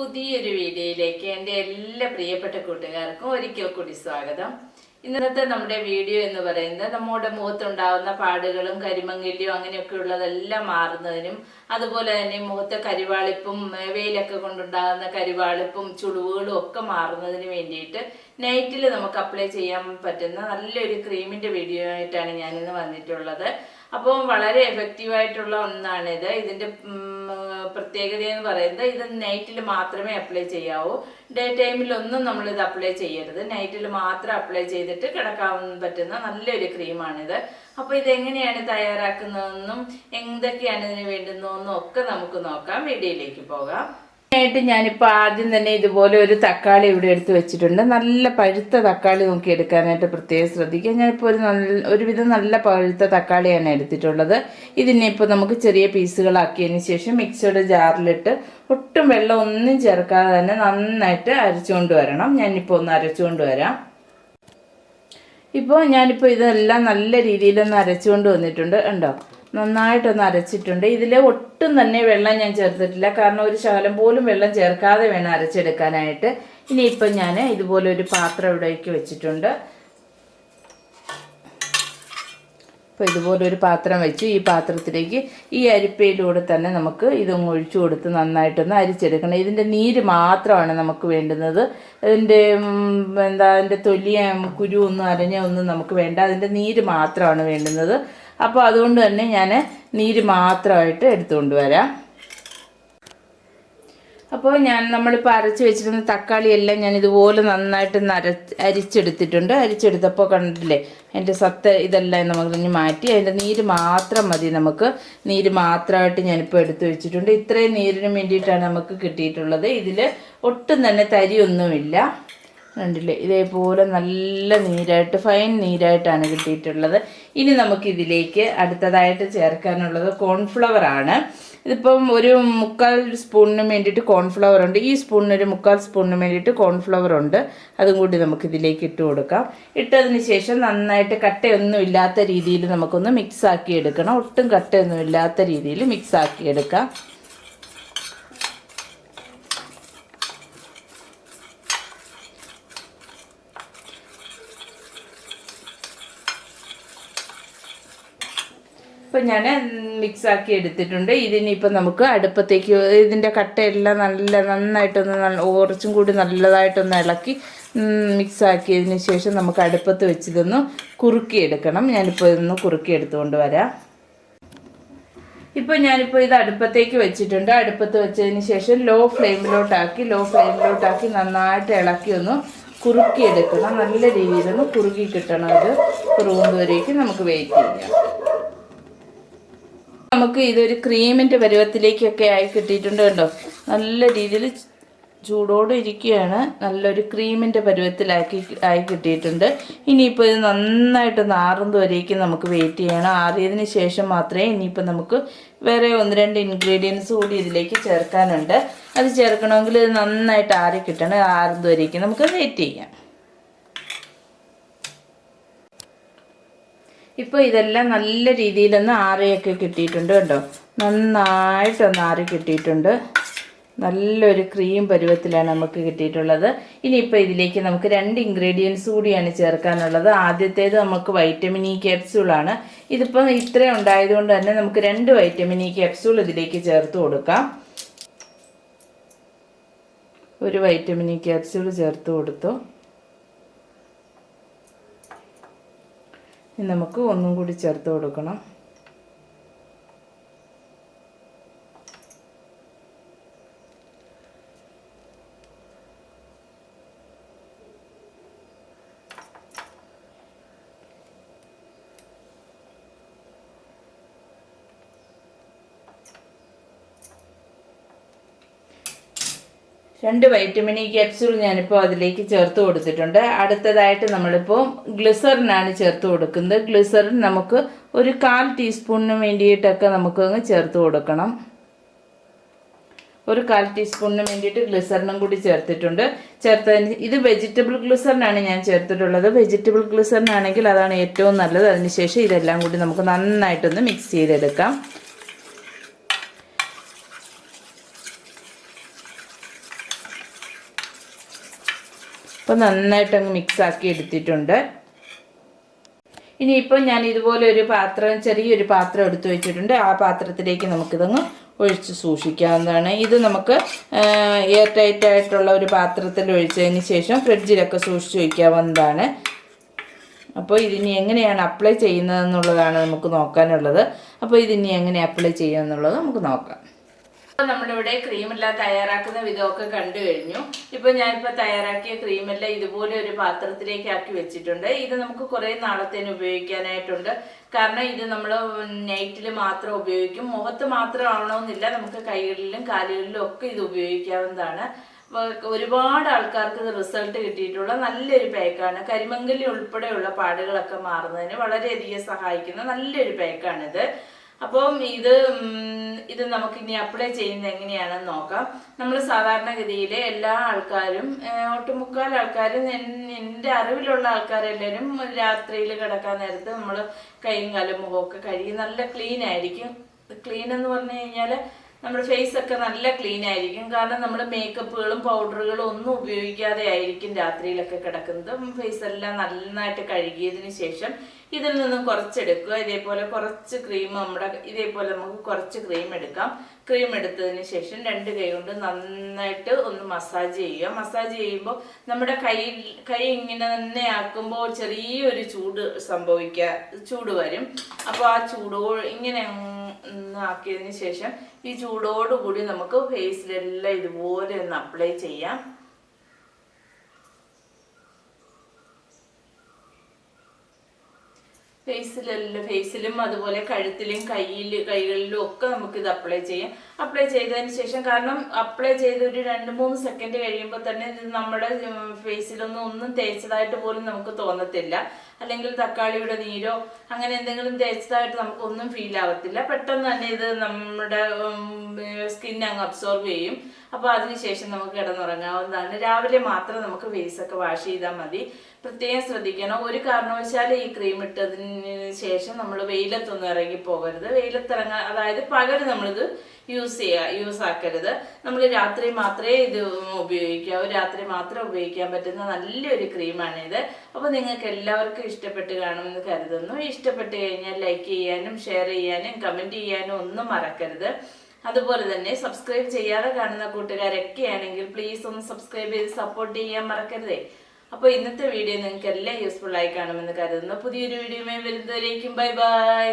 പുതിയൊരു വീഡിയോയിലേക്ക് എന്റെ എല്ലാ പ്രിയപ്പെട്ട കൂട്ടുകാർക്കും ഒരിക്കൽ കൂടി സ്വാഗതം. ഇന്നത്തെ നമ്മുടെ വീഡിയോ എന്ന് പറയുന്നത് നമ്മുടെ മുഖത്തുണ്ടാവുന്ന പാടുകളും കരിമങ്ങിലും അങ്ങനെയൊക്കെ ഉള്ളതെല്ലാം മാറുന്നതിനും അതുപോലെ തന്നെ മുഖത്തെ കരിവാളിപ്പും വെയിലൊക്കെ കൊണ്ടുണ്ടാകുന്ന കരിവാളിപ്പും ചുളിവുകളും ഒക്കെ മാറുന്നതിന് വേണ്ടിയിട്ട് നൈറ്റിൽ നമുക്ക് അപ്ലൈ ചെയ്യാൻ പറ്റുന്ന നല്ലൊരു ക്രീമിന്റെ വീഡിയോ ആയിട്ടാണ് ഞാനിന്ന് വന്നിട്ടുള്ളത്. അപ്പോൾ വളരെ എഫക്റ്റീവ് ആയിട്ടുള്ള ഒന്നാണിത്. ഇതിന്റെ ഉം, പ്രത്യേകത എന്ന് പറയുന്നത് ഇത് നൈറ്റിൽ മാത്രമേ അപ്ലൈ ചെയ്യാവൂ. ഡേ ടൈമിൽ ഒന്നും നമ്മൾ ഇത് അപ്ലൈ ചെയ്യരുത്. നൈറ്റിൽ മാത്രം അപ്ലൈ ചെയ്തിട്ട് കിടക്കാൻ പറ്റുന്ന നല്ലൊരു ക്രീമാണിത് അപ്പോൾ ഇത് എങ്ങനെയാണ് തയ്യാറാക്കുന്നതെന്നും എന്തൊക്കെയാണ് ഇതിന് വേണ്ടുന്നതെന്നും ഒക്കെ നമുക്ക് നോക്കാം. വീഡിയോയിലേക്ക് പോകാം. ആയിട്ട് ഞാനിപ്പോൾ ആദ്യം തന്നെ ഇതുപോലെ ഒരു തക്കാളി ഇവിടെ എടുത്ത് വെച്ചിട്ടുണ്ട്. നല്ല പഴുത്ത തക്കാളി നോക്കി എടുക്കാനായിട്ട് പ്രത്യേകം ശ്രദ്ധിക്കുക ഞാനിപ്പോൾ ഒരു നല്ല ഒരുവിധം നല്ല പഴുത്ത തക്കാളിയാണ് എടുത്തിട്ടുള്ളത്. ഇതിനെ ഇപ്പോൾ നമുക്ക് ചെറിയ പീസുകളാക്കിയതിന് ശേഷം മിക്സിയുടെ ജാറിലിട്ട് ഒട്ടും വെള്ളം ഒന്നും ചേർക്കാതെ തന്നെ നന്നായിട്ട് അരച്ചുകൊണ്ട് വരണം. ഞാനിപ്പോൾ ഒന്ന് അരച്ചുകൊണ്ട് വരാം. ഇപ്പോൾ ഞാനിപ്പോൾ ഇതെല്ലാം നല്ല രീതിയിലൊന്ന് അരച്ചുകൊണ്ട് വന്നിട്ടുണ്ട്. ഉണ്ടോ നന്നായിട്ടൊന്ന് അരച്ചിട്ടുണ്ട്. ഇതിൽ ഒട്ടും തന്നെ വെള്ളം ഞാൻ ചേർത്തിട്ടില്ല. കാരണം ഒരു ശകലം പോലും വെള്ളം ചേർക്കാതെ വേണം അരച്ചെടുക്കാനായിട്ട്. ഇനിയിപ്പം ഞാൻ ഇതുപോലെ ഒരു പാത്രം ഇവിടേക്ക് വെച്ചിട്ടുണ്ട്. അപ്പോൾ ഇതുപോലെ ഒരു പാത്രം വെച്ചു. ഈ പാത്രത്തിലേക്ക് ഈ അരിപ്പയിലൂടെ തന്നെ നമുക്ക് ഇതൊന്ന് ഒഴിച്ചു കൊടുത്ത് നന്നായിട്ടൊന്ന് അരിച്ചെടുക്കണം. ഇതിന്റെ നീര് മാത്രമാണ് നമുക്ക് വേണ്ടുന്നത്. ഇതിന്റെ എന്താ അതിന്റെ തൊലിയ കുരു ഒന്നും അരഞ്ഞ ഒന്നും നമുക്ക് വേണ്ട. അതിന്റെ നീര് മാത്രമാണ് വേണ്ടുന്നത്. അപ്പോൾ അതുകൊണ്ട് തന്നെ ഞാൻ നീര് മാത്രമായിട്ട് എടുത്തുകൊണ്ട് വരാം. അപ്പോൾ ഞാൻ നമ്മളിപ്പോൾ അരച്ച് വെച്ചിരുന്ന തക്കാളി എല്ലാം ഞാൻ ഇതുപോലെ നന്നായിട്ട് നര അര അരിച്ചെടുത്തിട്ടുണ്ട്. അരിച്ചെടുത്തപ്പോൾ കണ്ടില്ലേ അതിന്റെ സത്ത ഇതെല്ലാം നമുക്ക് ഇനി മാറ്റി അതിന്റെ നീര് മാത്രം മതി നമുക്ക്. നീര് മാത്രമായിട്ട് ഞാനിപ്പോൾ എടുത്തു വെച്ചിട്ടുണ്ട്. ഇത്രയും നീരിന് വേണ്ടിയിട്ടാണ് നമുക്ക് കിട്ടിയിട്ടുള്ളത്. ഇതിൽ ഒട്ടും തന്നെ തരിയൊന്നുമില്ല. കണ്ടില്ലേ? ഇതേപോലെ നല്ല നീരായിട്ട് ഫൈൻ നീരായിട്ടാണ് കിട്ടിയിട്ടുള്ളത്. ഇനി നമുക്ക് ഇതിലേക്ക് അടുത്തതായിട്ട് ചേർക്കാനുള്ളത് കോൺഫ്ലവർ ആണ്. ഇതിപ്പം ഒരു മുക്കാൽ സ്പൂണിന് വേണ്ടിയിട്ട് കോൺഫ്ലവർ ഉണ്ട്. ഈ സ്പൂണിന് ഒരു മുക്കാൽ സ്പൂണിന് വേണ്ടിയിട്ട് കോൺഫ്ലവർ ഉണ്ട്. അതും കൂടി നമുക്ക് ഇതിലേക്ക് ഇട്ട് കൊടുക്കാം. ഇട്ടതിന് ശേഷം നന്നായിട്ട് കട്ടയൊന്നും ഇല്ലാത്ത രീതിയിൽ നമുക്കൊന്ന് മിക്സ് ആക്കി എടുക്കണം. ഒട്ടും കട്ടയൊന്നും ഇല്ലാത്ത രീതിയിൽ മിക്സ് ആക്കി എടുക്കാം. ഇപ്പം ഞാൻ മിക്സാക്കി എടുത്തിട്ടുണ്ട്. ഇതിനിപ്പം നമുക്ക് അടുപ്പത്തേക്ക് ഇതിന്റെ കട്ടയെല്ലാം നല്ല നന്നായിട്ടൊന്ന് നല്ല കുറച്ചും കൂടി നല്ലതായിട്ടൊന്ന് ഇളക്കി മിക്സാക്കിയതിന് ശേഷം നമുക്ക് അടുപ്പത്ത് വെച്ചിതൊന്ന് കുറുക്കിയെടുക്കണം. ഞാനിപ്പോൾ ഇതൊന്ന് കുറുക്കിയെടുത്തുകൊണ്ട് വരാം. ഇപ്പോൾ ഞാനിപ്പോൾ ഇത് അടുപ്പത്തേക്ക് വെച്ചിട്ടുണ്ട്. അടുപ്പത്ത് വെച്ചതിന് ശേഷം ലോ ഫ്ലെയിമിലോട്ടാക്കി ലോ ഫ്ലെയിമിലോട്ടാക്കി നന്നായിട്ട് ഇളക്കി ഒന്ന് കുറുക്കിയെടുക്കണം. നല്ല രീതിയിലൊന്ന് കുറുകി കിട്ടണം ഇത് വരേക്ക് നമുക്ക് വെയിറ്റ് ചെയ്യാം. നമുക്ക് ഇതൊരു ക്രീമിന്റെ പരുവത്തിലേക്കൊക്കെ ആയി കിട്ടിയിട്ടുണ്ട് കേട്ടോ നല്ല രീതിയിൽ ചൂടോടെ ഇരിക്കുകയാണ്. നല്ലൊരു ക്രീമിന്റെ പരുവത്തിലാക്കി ആയി കിട്ടിയിട്ടുണ്ട്. ഇനിയിപ്പോൾ ഇത് നന്നായിട്ട് നാറുന്നതുവരേക്കും നമുക്ക് വെയിറ്റ് ചെയ്യണം. ആറിയതിന് ശേഷം മാത്രമേ ഇനിയിപ്പോൾ നമുക്ക് വേറെ ഒന്ന് രണ്ട് ഇൻഗ്രീഡിയൻസ് കൂടി ഇതിലേക്ക് ചേർക്കാനുണ്ട്. അത് ചേർക്കണമെങ്കിൽ ഇത് നന്നായിട്ട് ആറി കിട്ടണം. ആറുന്നതുവരേക്കും നമുക്ക് വെയിറ്റ് ചെയ്യാം. ഇപ്പോൾ ഇതെല്ലാം നല്ല രീതിയിലൊന്ന് ആറിയൊക്കെ കിട്ടിയിട്ടുണ്ട് കേട്ടോ. നന്നായിട്ടൊന്ന് ആറി കിട്ടിയിട്ടുണ്ട്. നല്ലൊരു ക്രീം പരുവത്തിലാണ് നമുക്ക് കിട്ടിയിട്ടുള്ളത്. ഇനിയിപ്പോൾ ഇതിലേക്ക് നമുക്ക് രണ്ട് ഇൻഗ്രീഡിയൻസ് കൂടിയാണ് ചേർക്കാനുള്ളത്. ആദ്യത്തേത് നമുക്ക് വൈറ്റമിൻ ഇ ക്യാപ്സ്യൂളാണ് ഇതിപ്പോൾ ഇത്രയും ഉണ്ടായതുകൊണ്ട് തന്നെ നമുക്ക് രണ്ട് വൈറ്റമിൻ ഇ ക്യാപ്സ്യൂൾ ഇതിലേക്ക് ചേർത്ത് കൊടുക്കാം. ഒരു വൈറ്റമിൻ ഇ ക്യാപ്സ്യൂൾ ചേർത്ത് കൊടുത്തു. നമുക്ക് ഒന്നും കൂടി ചേർത്ത് കൊടുക്കണം. രണ്ട് വൈറ്റമിൻ ഇ ക്യാപ്സ്യൂൾ ഞാനിപ്പോൾ അതിലേക്ക് ചേർത്ത് കൊടുത്തിട്ടുണ്ട്. അടുത്തതായിട്ട് നമ്മളിപ്പോൾ ഗ്ലിസറിനാണ് ചേർത്ത് കൊടുക്കുന്നത്. ഗ്ലിസറിൻ നമുക്ക് ഒരു കാൽ ടീസ്പൂണിന് വേണ്ടിയിട്ടൊക്കെ നമുക്ക് അങ്ങ് ചേർത്ത് കൊടുക്കണം. ഒരു കാൽ ടീസ്പൂണിന് വേണ്ടിയിട്ട് ഗ്ലിസറിനും കൂടി ചേർത്തിട്ടുണ്ട്. ചേർത്തതിന് ഇത് വെജിറ്റബിൾ ഗ്ലിസറിനാണ് ഞാൻ ചേർത്തിട്ടുള്ളത്. വെജിറ്റബിൾ ഗ്ലിസറിനാണെങ്കിൽ അതാണ് ഏറ്റവും നല്ലത്. അതിനുശേഷം ഇതെല്ലാം കൂടി നമുക്ക് നന്നായിട്ടൊന്ന് മിക്സ് ചെയ്തെടുക്കാം. അപ്പോൾ നന്നായിട്ടങ്ങ് മിക്സ് ആക്കി എടുത്തിട്ടുണ്ട്. ഇനിയിപ്പോൾ ഞാൻ ഇതുപോലെ ഒരു പാത്രം ചെറിയൊരു പാത്രം എടുത്തു വെച്ചിട്ടുണ്ട്. ആ പാത്രത്തിലേക്ക് നമുക്കിതങ്ങ് ഒഴിച്ച് സൂക്ഷിക്കാവുന്നതാണ്. ഇത് നമുക്ക് എയർ ടൈറ്റ് ആയിട്ടുള്ള ഒരു പാത്രത്തിൽ ഒഴിച്ചതിന് ശേഷം ഫ്രിഡ്ജിലൊക്കെ സൂക്ഷിച്ച് വയ്ക്കാവുന്നതാണ് അപ്പോൾ ഇതിനി എങ്ങനെയാണ് അപ്ലൈ ചെയ്യുന്നതെന്നുള്ളതാണ് നമുക്ക് നോക്കാനുള്ളത്. അപ്പോൾ ഇതിനി എങ്ങനെ അപ്ലൈ ചെയ്യുക എന്നുള്ളത് നമുക്ക് നോക്കാം. നമ്മളിവിടെ ക്രീമെല്ലാം തയ്യാറാക്കുന്ന വിധമൊക്കെ കണ്ടു കഴിഞ്ഞു. ഇപ്പോൾ ഞാനിപ്പോൾ തയ്യാറാക്കിയ ക്രീമെല്ലാം ഇതുപോലെ ഒരു പാത്രത്തിലേക്ക് ആക്കി വെച്ചിട്ടുണ്ട്. ഇത് നമുക്ക് കുറേ നാളത്തേന് ഉപയോഗിക്കാനായിട്ടുണ്ട്. കാരണം ഇത് നമ്മൾ നൈറ്റിൽ മാത്രം ഉപയോഗിക്കും. മുഖത്ത് മാത്രം ആവണമെന്നില്ല നമുക്ക് കൈകളിലും കാലുകളിലും ഒക്കെ ഇത് ഉപയോഗിക്കാവുന്നതാണ്. ഒരുപാട് ആൾക്കാർക്ക് ഇത് റിസൾട്ട് കിട്ടിയിട്ടുള്ള നല്ലൊരു പാക്കാണ്. കരിമങ്കലി ഉൾപ്പെടെയുള്ള പാടുകളൊക്കെ മാറുന്നതിന് വളരെയധികം സഹായിക്കുന്ന നല്ലൊരു പാക്കാണിത്. അപ്പം ഇത് ഇത് നമുക്ക് ഇനി അപ്ലൈ ചെയ്യുന്നത് എങ്ങനെയാണെന്ന് നോക്കാം. നമ്മൾ സാധാരണഗതിയിൽ എല്ലാ ആൾക്കാരും ഒട്ടുമുക്കാൽ ആൾക്കാരും എന്റെ അറിവിലുള്ള ആൾക്കാരെല്ലാവരും രാത്രിയിൽ കിടക്കാൻ നേരത്ത് നമ്മൾ കൈയും കാലും മുഖമൊക്കെ കഴുകി നല്ല ക്ലീൻ ആയിരിക്കും. ക്ലീൻ എന്ന് പറഞ്ഞു കഴിഞ്ഞാൽ നമ്മുടെ ഫേസ് ഒക്കെ നല്ല ക്ലീൻ ആയിരിക്കും. കാരണം നമ്മൾ മേക്കപ്പുകളും പൗഡറുകളും ഒന്നും ഉപയോഗിക്കാതെ ആയിരിക്കും രാത്രിയിലൊക്കെ കിടക്കുന്നത്. ഫേസ് എല്ലാം നന്നായിട്ട് കഴുകിയതിന് ശേഷം ഇതിൽ നിന്നും കുറച്ചെടുക്കുക. ഇതേപോലെ കുറച്ച് ക്രീം നമ്മുടെ ഇതേപോലെ നമുക്ക് കുറച്ച് ക്രീം എടുക്കാം. ക്രീം എടുത്തതിന് ശേഷം രണ്ട് കൈ കൊണ്ട് നന്നായിട്ട് ഒന്ന് മസാജ് ചെയ്യുക. മസാജ് ചെയ്യുമ്പോൾ നമ്മുടെ കൈ കൈ ഇങ്ങനെ തന്നെ ആക്കുമ്പോൾ ചെറിയൊരു ചൂട് സംഭവിക്കുക ചൂട് വരും. അപ്പോൾ ആ ചൂടോ ഇങ്ങനെ ആക്കിയതിന് ശേഷം ഈ ചൂടോടുകൂടി നമുക്ക് ഫേസിലെല്ലാം ഇതുപോലെ ഒന്ന് അപ്ലൈ ചെയ്യാം. ഫേസിലെല്ലാം ഫേസിലും അതുപോലെ കഴുത്തിലും കയ്യിൽ കൈകളിലും ഒക്കെ നമുക്ക് ഇത് അപ്ലൈ ചെയ്യാം. അപ്ലൈ ചെയ്തതിന് ശേഷം കാരണം അപ്ലൈ ചെയ്ത് ഒരു രണ്ട് മൂന്ന് സെക്കൻഡ് കഴിയുമ്പോൾ തന്നെ ഇത് നമ്മുടെ ഫേസിലൊന്നും ഒന്നും തേച്ചതായിട്ട് പോലും നമുക്ക് തോന്നത്തില്ല. അല്ലെങ്കിൽ തക്കാളിയുടെ നീരോ അങ്ങനെ എന്തെങ്കിലും തേച്ചതായിട്ട് നമുക്ക് ഒന്നും ഫീൽ ആവത്തില്ല. പെട്ടെന്ന് തന്നെ ഇത് നമ്മുടെ സ്കിൻ അങ്ങ് അബ്സോർബ് ചെയ്യും. അപ്പോൾ അതിനുശേഷം നമുക്ക് കിടന്നുറങ്ങാവുന്നതാണ്. രാവിലെ മാത്രം നമുക്ക് ഫേസ് ഒക്കെ വാഷ് ചെയ്താൽ മതി. പ്രത്യേകം ശ്രദ്ധിക്കണം. ഒരു കാരണവശാലും ഈ ക്രീം ഇട്ടതിന് ശേഷം നമ്മൾ വെയിലത്തൊന്നും ഇറങ്ങി പോകരുത്. വെയിലത്തിറങ്ങാൻ അതായത് പകൽ നമ്മളിത് യൂസ് ചെയ്യുക യൂസ് ആക്കരുത്. നമ്മൾ രാത്രി മാത്രമേ ഇത് ഉപയോഗിക്കാവൂ. രാത്രി മാത്രമേ ഉപയോഗിക്കാൻ പറ്റുന്ന നല്ലൊരു ക്രീമാണിത് അപ്പോൾ നിങ്ങൾക്ക് എല്ലാവർക്കും ഇഷ്ടപ്പെട്ട് കാണുമെന്ന് കരുതുന്നു. ഇഷ്ടപ്പെട്ട് കഴിഞ്ഞാൽ ലൈക്ക് ചെയ്യാനും ഷെയർ ചെയ്യാനും കമന്റ് ചെയ്യാനും ഒന്നും മറക്കരുത്. അതുപോലെ തന്നെ സബ്സ്ക്രൈബ് ചെയ്യാതെ കാണുന്ന കൂട്ടുകാരൊക്കെ ആണെങ്കിൽ പ്ലീസ് ഒന്ന് സബ്സ്ക്രൈബ് ചെയ്ത് സപ്പോർട്ട് ചെയ്യാൻ മറക്കരുതേ. അപ്പോൾ ഇന്നത്തെ വീഡിയോ നിങ്ങൾക്ക് എല്ലാം യൂസ്ഫുൾ ആയി കാണുമെന്ന് കരുതുന്നു. പുതിയൊരു വീഡിയോയുമായി വരുന്നവരേക്കും ബൈ ബൈ